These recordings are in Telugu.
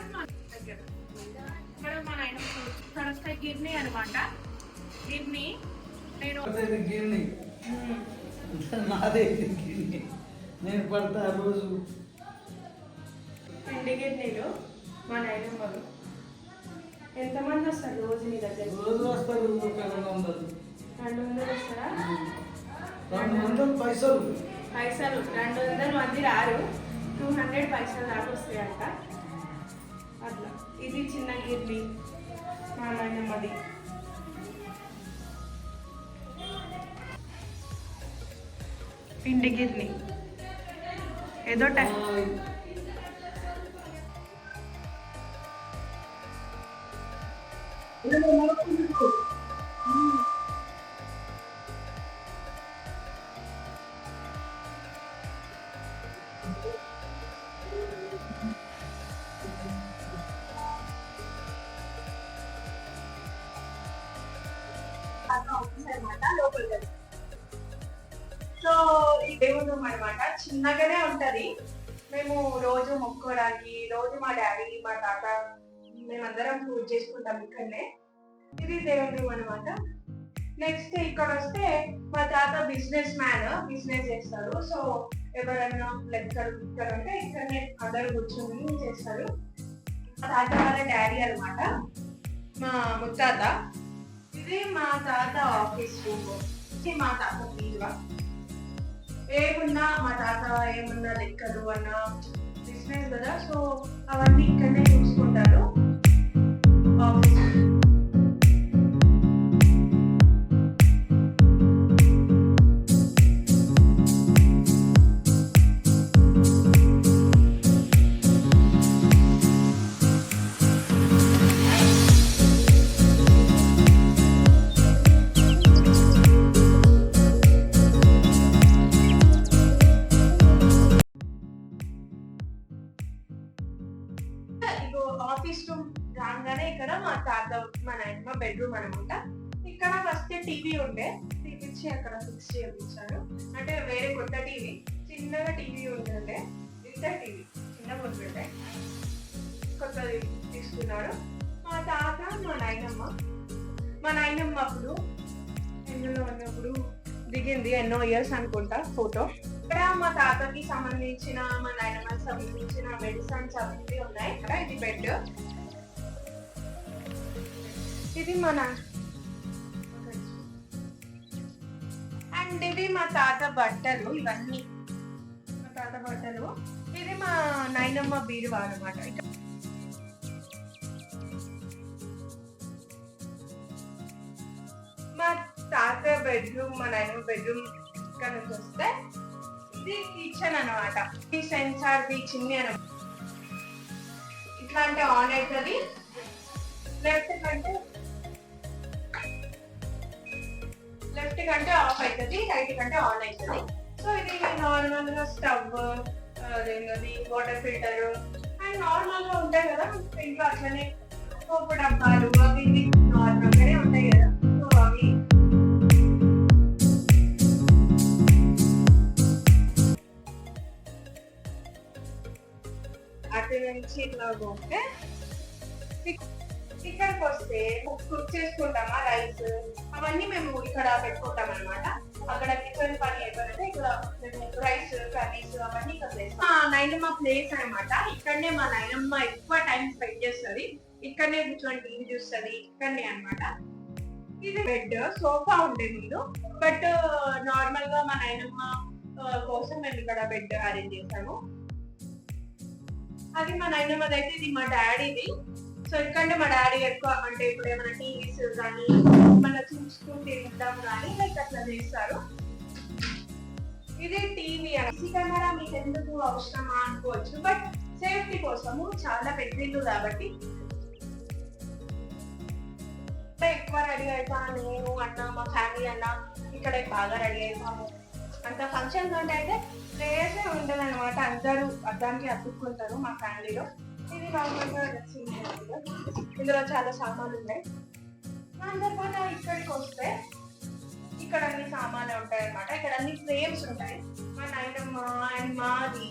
ఇక్కడ మా నాయన అనమాట గిర్ని నేను పడతాయి నాదే నేను పడతా రోజు పిండి గిర్నీలు మా నాయనమ్మలు ఎంతమంది వస్తారు రోజు మీ దగ్గర రోజు వస్తారు రెండు వందలు రెండు వందలు వస్తారా రెండు వందలు పైసలు. పైసలు. రెండు వందల మంది రారు. టూ హండ్రెడ్ పైసలు దాకా వస్తాయంట. అట్లా ఇది చిన్న గిర్ని మా నాయనమ్మది పిండి గిర్ని ఏదో టైం సో ఇదే దేవుడు అనమాట చిన్నగానే ఉంటది. మేము రోజు మొక్కోడానికి రోజు మా డాడీ మా తాత మేమందరం పూజ చేసుకుంటాం ఇక్కడనే. ఇది దేవుడు అనమాట నెక్స్ట్ ఇక్కడ వస్తే మా తాత బిజినెస్ మ్యాన్ బిజినెస్ చేస్తారు సో ఎవరైనా లెక్కలు ఇక్కడ అంటే ఇక్కడనే అందరు కూర్చొని చేస్తారు. మా తాత వాళ్ళ డాడీ అనమాట మా ముత్తాత. ఇది మా తాత ఆఫీస్ రూమ్. ఇది మా తాత బీరువా ఏమున్నా మా తాత ఏమున్నా లెక్కలు అన్న బిజినెస్ కదా. సో అవన్నీ ఇక్కడనే ఇష్టం రూమ్ రాగానే ఇక్కడ మా తాత మా నాయనమ్మ బెడ్రూమ్ అనమాట. ఇక్కడ ఫస్ట్ టీవీ ఉండే. తీపిచ్చి అక్కడ ఫిక్స్ చేయించారు. అంటే వేరే కొత్త టీవీ చిన్నగా టీవీ ఉంటుండే ఇంత టీవీ చిన్న ఉంటుండే కొత్తది తీసుకున్నారు. మా తాత మా నాయనమ్మ. మా నాయనమ్మ అప్పుడు ఎన్నో ఉన్నప్పుడు దిగింది ఎన్నో ఇయర్స్ అనుకుంటా ఫోటో ఇక్కడ మా తాతకి సంబంధించిన మా నాయనమ్మకి సంబంధించిన మెడిసిన్స్ అవి ఉన్నాయి. ఇక్కడ ఇది బెడ్ ఇది మన అండ్ ఇది మా తాత బట్టలు ఇవన్నీ. మా తాత బట్టలు. ఇది మా నాయనమ్మ బీరువా అనమాట మా తాత బెడ్రూమ్ మా నాయనమ్మ బెడ్రూమ్ ఇక్కడ నుంచి వస్తే ఇది కిచెన్ అనమాట ఈ సెన్సార్ ది చిన్న ఇట్లా అంటే ఆన్ అవుతుంది లెఫ్ట్ కంటే లెఫ్ట్ కంటే ఆఫ్ అవుతుంది రైట్ కంటే ఆన్ అవుతుంది సో ఇది నార్మల్గా స్టవ్ అదేంటది వాటర్ ఫిల్టర్ అండ్ నార్మల్గా ఉంటాయి కదా ఇంట్లో అట్లనే సోపు డబ్బాలు అటు నుంచి ఇక్కడికి వస్తే కుక్ చేసుకుంటామా రైస్? అవన్నీ మేము ఇక్కడ పెట్టుకుంటాం అనమాట అక్కడ కిచెన్ పని అయిపోయినట్టే ఇక్కడ రైస్ కర్రీస్ అవన్నీ ఇక్కడ చేస్తాం మా నైనమ్మ ప్లేస్ అన్నమాట. ఇక్కడనే మా నైనమ్మ ఎక్కువ టైం స్పెండ్ చేస్తుంది. ఇక్కడనే కూర్చొని టీవీ చూస్తుంది. ఇక్కడనే అనమాట ఇది బెడ్ సోఫా ఉండే ముందు. బట్ నార్మల్గా మా నాయనమ్మ కోసం మేము ఇక్కడ బెడ్ అరేంజ్ చేసాము అది మా నాయనమ్మది అయితే ఇది మా డాడీది సో ఎందుకంటే మా డాడీ ఎక్కువ అంటే ఇప్పుడు ఏమైనా టీవీస్ కానీ మన చూసుకుంటూ తింటాం కానీ లైక్ అట్లా చేస్తారు. ఇది టీవీ సీసీ కెమెరా మీకు ఎందుకు అవసరమా అనుకోవచ్చు బట్ సేఫ్టీ కోసము చాలా పెద్ద కాబట్టి. ఎక్కువ రెడీ అవుతా నేను అన్న మా ఫ్యామిలీ అన్న ఇక్కడ బాగా రెడీ అవుతాము. అంత ఫంక్షన్స్ అంటే అయితే ప్లేసే ఉండదు అనమాట అందరూ అద్దానికి అతుక్కుంటారు మా ఫ్యామిలీలో. ఇది నార్మల్గా ఇందులో చాలా సామాన్లు ఉన్నాయి. దాని తర్వాత ఇక్కడికి వస్తే ఇక్కడ అన్ని సామాన్లు ఉంటాయి అన్నమాట ఇక్కడ అన్ని ఫ్రేమ్స్ ఉంటాయి. మా నాయనమ్మ అండ్ మాది.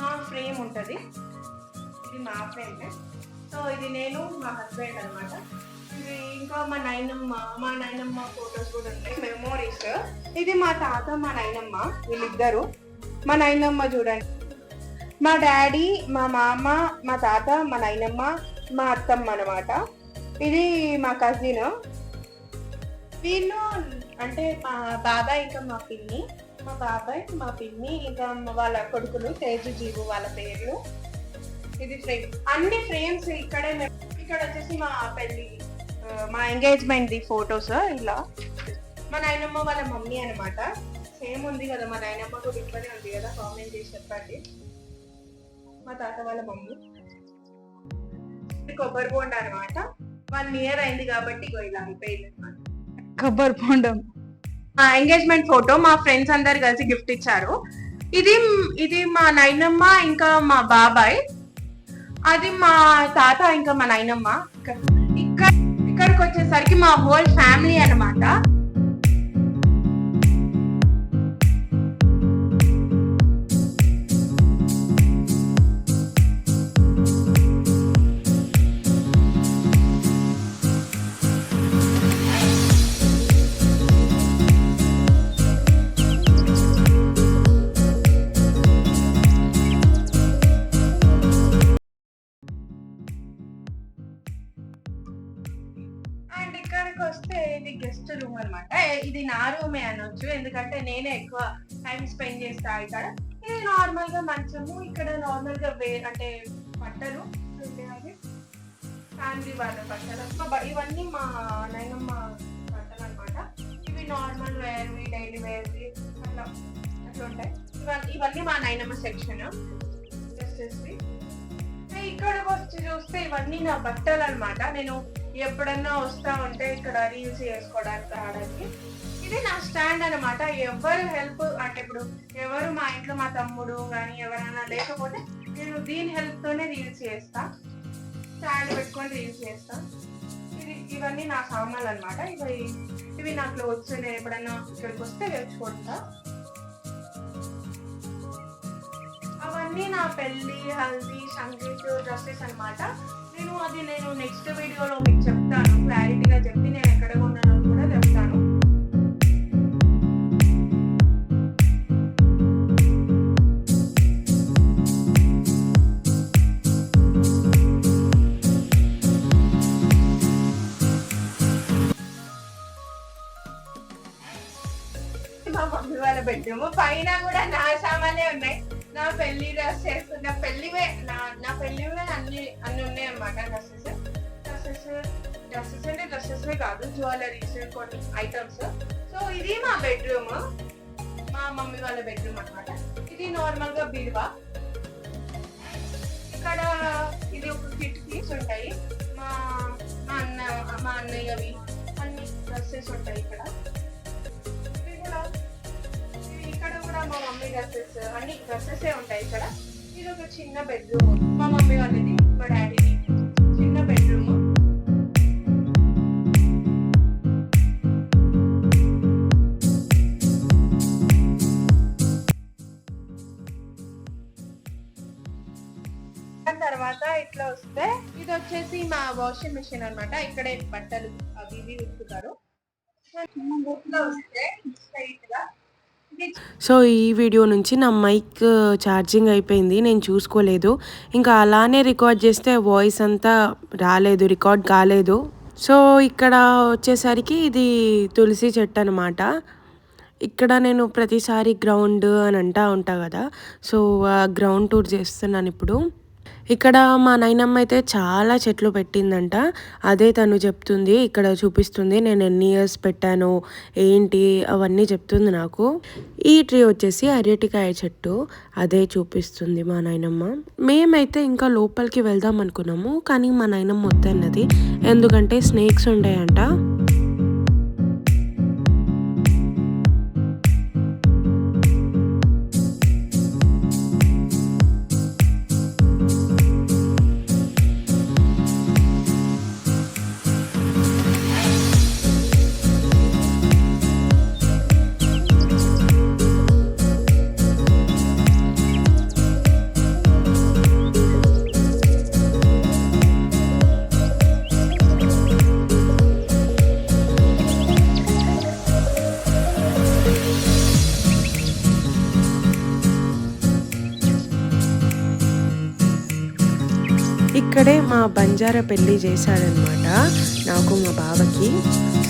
మా ఫ్రేమ్ ఉంటుంది. ఇది మా ఫ్రేమ్. సో ఇది నేను మా హస్బెండ్ అన్నమాట. ఇంకా మా నాయనమ్మ మా నాయనమ్మ ఫొటోస్ కూడా ఉంటాయి మెమోరీస్ ఇది మా తాత మా నాయనమ్మ వీళ్ళిద్దరు. మా నాయనమ్మ చూడండి. మా డాడీ మా మామ మా తాత మా నాయనమ్మ మా అత్తమ్మ అన్నమాట. ఇది మా కజిన్ వీళ్ళు అంటే మా బాబాయ్ ఇంకా మా పిన్ని. మా బాబాయ్ మా పిన్ని ఇంకా వాళ్ళ కొడుకులు తేజు జీవు వాళ్ళ పేర్లు. ఇది ఫ్రేమ్. అన్ని ఫ్రేమ్స్ ఇక్కడే ఇక్కడ వచ్చేసి మా పెళ్ళి. మా ఎంగేజ్మెంట్ ది ఫొటోస్ ఇలా. మా నాయనమ్మ వాళ్ళ మమ్మీ అన్నమాట. సేమ్ ఉంది కదా మా నాయనమ్మ కూడా ఇక్కడే ఉంది కదా కామెంట్ చేసి చెప్పండి. మా తాత వాళ్ళ మమ్మీ. ఇది కొబ్బరి బోండా అనమాట వన్ ఇయర్ అయింది కాబట్టి ఇలా అయిపోయింది అనమాట కొబ్బరి బొండం. మా ఎంగేజ్మెంట్ ఫోటో మా ఫ్రెండ్స్ అందరు కలిసి గిఫ్ట్ ఇచ్చారు. ఇది ఇది మా నాయనమ్మ ఇంకా మా బాబాయ్. అది మా తాత ఇంకా మా నాయనమ్మ. ఇక్కడికి వచ్చేసరికి మా హోల్ ఫ్యామిలీ అన్నమాట. ఇక్కడికి వస్తే ఇది గెస్ట్ రూమ్ అనమాట ఇది నా రూమే అనొచ్చు. ఎందుకంటే నేనే ఎక్కువ టైం స్పెండ్ చేస్తా ఇక్కడ. ఇది నార్మల్గా మంచము ఇక్కడ నార్మల్గా వే అంటే బట్టలు ఫ్యామిలీ వాళ్ళ బట్టలు ఇవన్నీ మా నాయనమ్మ బట్టలు అనమాట ఇవి నార్మల్ వేర్ డైలీ వేర్ అట్లా అట్లా ఉంటాయి. ఇవన్నీ ఇవన్నీ మా నాయనమ్మ సెక్షన్ జస్ట్ ఇక్కడికి వచ్చి చూస్తే ఇవన్నీ నా బట్టలు అన్నమాట నేను ఎప్పుడన్నా వస్తా ఉంటే ఇక్కడ రీల్స్ చేసుకోవడానికి రావడానికి. ఇది నా స్టాండ్ అన్నమాట. ఎవరు హెల్ప్ అంటే ఇప్పుడు ఎవరు మా ఇంట్లో మా తమ్ముడు కానీ ఎవరైనా లేకపోతే నేను దీని హెల్ప్ తోనే రీల్స్ చేస్తా. స్టాండ్ పెట్టుకొని రీల్స్ చేస్తా. ఇది ఇవన్నీ నా సామాన్లు అనమాట ఇవి ఇవి నా క్లోత్స్ నేను ఎప్పుడన్నా ఇక్కడికి వస్తే తెచ్చుకుంటా. అవన్నీ నా పెళ్ళి హల్దీ సంగీత్ డ్రెస్సెస్ అనమాట నేను అది నేను నెక్స్ట్ వీడియోలో మీకు చెప్తాను. క్లారిటీగా చెప్పి నేను ఎక్కడ కొన్నానో కూడా చెప్తాను. పెట్టాము వాళ్ళ పైన కూడా నా సామాన్లే ఉన్నాయి. నా పెళ్ళి డ్రెస్ నా పెళ్ళివే నా నా పెళ్ళివే అన్ని అన్ని ఉన్నాయన్నమాట డ్రెస్సెస్. డ్రెస్సెస్ డ్రెస్సెస్ అంటే డ్రెస్సెస్ కాదు జ్యువెలరీస్ కొన్ని ఐటమ్స్ సో ఇది మా బెడ్రూమ్ మా మమ్మీ వాళ్ళ బెడ్రూమ్ అన్నమాట. ఇది నార్మల్గా బీరువా ఇక్కడ ఇది ఒక కిటికీస్ ఉంటాయి. మా మా అన్న మా అన్నయ్యవి అన్ని డ్రెస్సెస్ ఉంటాయి ఇక్కడ. మా మమ్మీ డ్రెస్సెస్ అన్ని డ్రెస్సెసే ఉంటాయి ఇక్కడ. ఇది ఒక చిన్న బెడ్రూమ్ మా మమ్మీ వాళ్ళది మా డాడీది చిన్న బెడ్రూమ్ దాని తర్వాత ఇట్లా వస్తే ఇది వచ్చేసి మా వాషింగ్ మిషన్ అన్నమాట. ఇక్కడే బట్టలు అవి ఇవి ఉతుకుతారు. ఇట్లా వస్తే స్ట్రైట్గా సో ఈ వీడియో నుంచి నా మైక్ ఛార్జింగ్ అయిపోయింది. నేను చూసుకోలేదు. ఇంకా అలానే రికార్డ్ చేస్తే వాయిస్ అంతా రాలేదు రికార్డ్ కాలేదు. సో ఇక్కడ వచ్చేసరికి ఇది తులసి చెట్టు అనమాట ఇక్కడ నేను ప్రతిసారి గ్రౌండ్ అని అంటా ఉంటా కదా. సో ఆ గ్రౌండ్ టూర్ చేస్తున్నాను ఇప్పుడు. ఇక్కడ మా నాయనమ్మ అయితే చాలా చెట్లు పెట్టిందంట. అదే తను చెప్తుంది ఇక్కడ చూపిస్తుంది నేను ఎన్ని ఇయర్స్ పెట్టాను ఏంటి అవన్నీ చెప్తుంది నాకు. ఈ ట్రీ వచ్చేసి అరటికాయ చెట్టు అదే చూపిస్తుంది మా నాయనమ్మ మేమైతే ఇంకా లోపలికి వెళ్దాం అనుకున్నాము కానీ మా నాయనమ్మ వద్దన్నది. ఎందుకంటే స్నేక్స్ ఉండేయంట ఇక్కడే మా బంజారా పెళ్ళి చేశాడనమాట నాకు మా బావకి.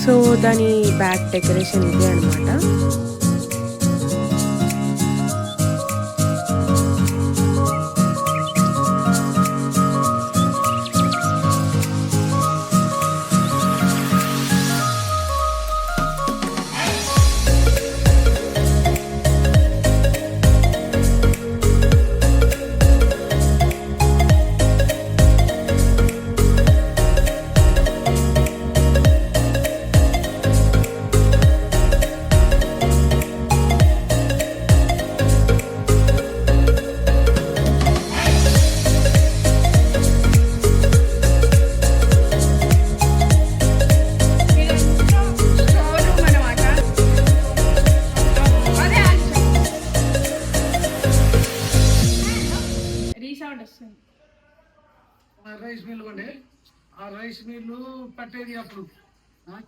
సో దాని బ్యాక్ డెకరేషన్ ఇదే అనమాట.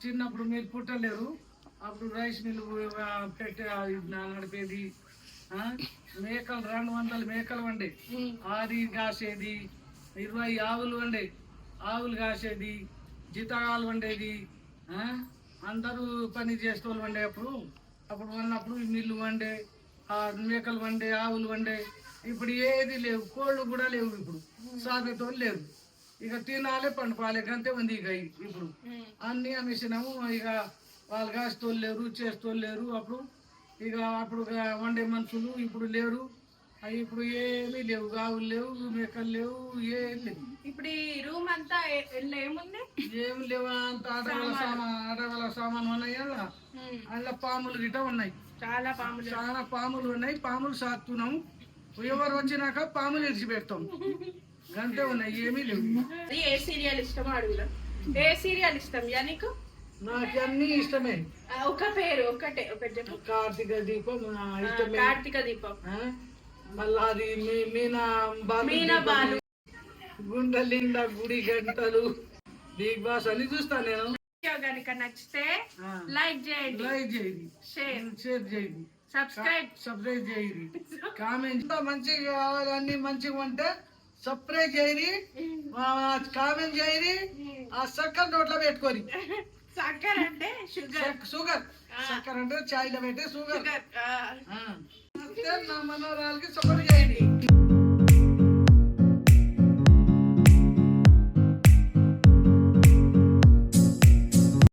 చిన్నప్పుడు మీరు పుట్టలేరు. అప్పుడు రైస్ మిల్లు ఆ, పెట్టే నడిపేది మేకలు రెండు వందల మేకలు వండే. ఆది కాసేది ఇరవై ఆవులు వండే. ఆవులు కాసేది జీతగాలు వండేది అందరూ పని చేసేవాళ్ళు వండే అప్పుడు అప్పుడు ఉన్నప్పుడు మిల్లు వండే ఆ మేకలు వండే ఆవులు వండే. ఇప్పుడు ఏది లేవు కోళ్ళు కూడా లేవు ఇప్పుడు. సాగేటోళ్ళు లేరు. ఇక తినాలే పండుకోవాలి అంతే ఉంది ఇక ఇప్పుడు. అన్నీ అమ్మేసినాము ఇక వాళ్ళు కాస్తోళ్ళు లేరు చేస్తోళ్ళు లేరు అప్పుడు ఇక అప్పుడు వండే మనుషులు ఇప్పుడు లేరు. అవి ఇప్పుడు ఏమీ లేవు ఆవులు లేవు మేకలు లేవు ఏం లేవు. ఇప్పుడు ఈ రూమ్ అంతా ఏముంది? ఏం లేవు అంత ఆడవాళ్ళ సామాన్. ఆడవాళ్ళ సామాన్ ఉన్నాయి అలా అందులో పాములు గిట్ట ఉన్నాయి. చాలా పాములు. చాలా పాములు ఉన్నాయి పాములు సాకుతున్నాము ఎవరు వచ్చినాక పాములు ఇడిచిపెడతాం. గంటే ఉన్నాయి ఏమీ లేవు. ఏ సీరియల్ ఇష్టమో అడుగుదా. ఏ సీరియల్ ఇష్టం యా నీకు నాకు అన్ని ఇష్టమే. ఆ, ఒక పేరు ఒకటే ఒకటి చెప్పు. కార్తీక దీపం నా ఆ, ఇష్టమే. కార్తీక దీపం. ఆ? మళ్ళా అది మీ- మీనా బాలు. మీనా బాలు. గుండెలిండా గుడి గంటలు. బిగ్ బాస్ అన్ని చూస్తాను నేను. వీడియో నచ్చితే ఆ. లైక్ చేయండి. లైక్ చేయండి. షేర్. షేర్ చేయండి. సబ్స్క్రైబ్. సబ్స్క్రైబ్ చేయండి. కామెంట్. మంచిగా కావాలి అన్ని మంచిగా ఉంటే సబ్స్క్రైబ్ చేయరి కామెంట్ చేయరి ఆ చక్కెర నోట్లో పెట్టుకొని. చక్కెర అంటే షుగర్. షుగర్. చక్కెర అంటే చాయ్లో పెట్టే షుగర్. నా మనోరాలకి సపోర్ట్ చేయండి.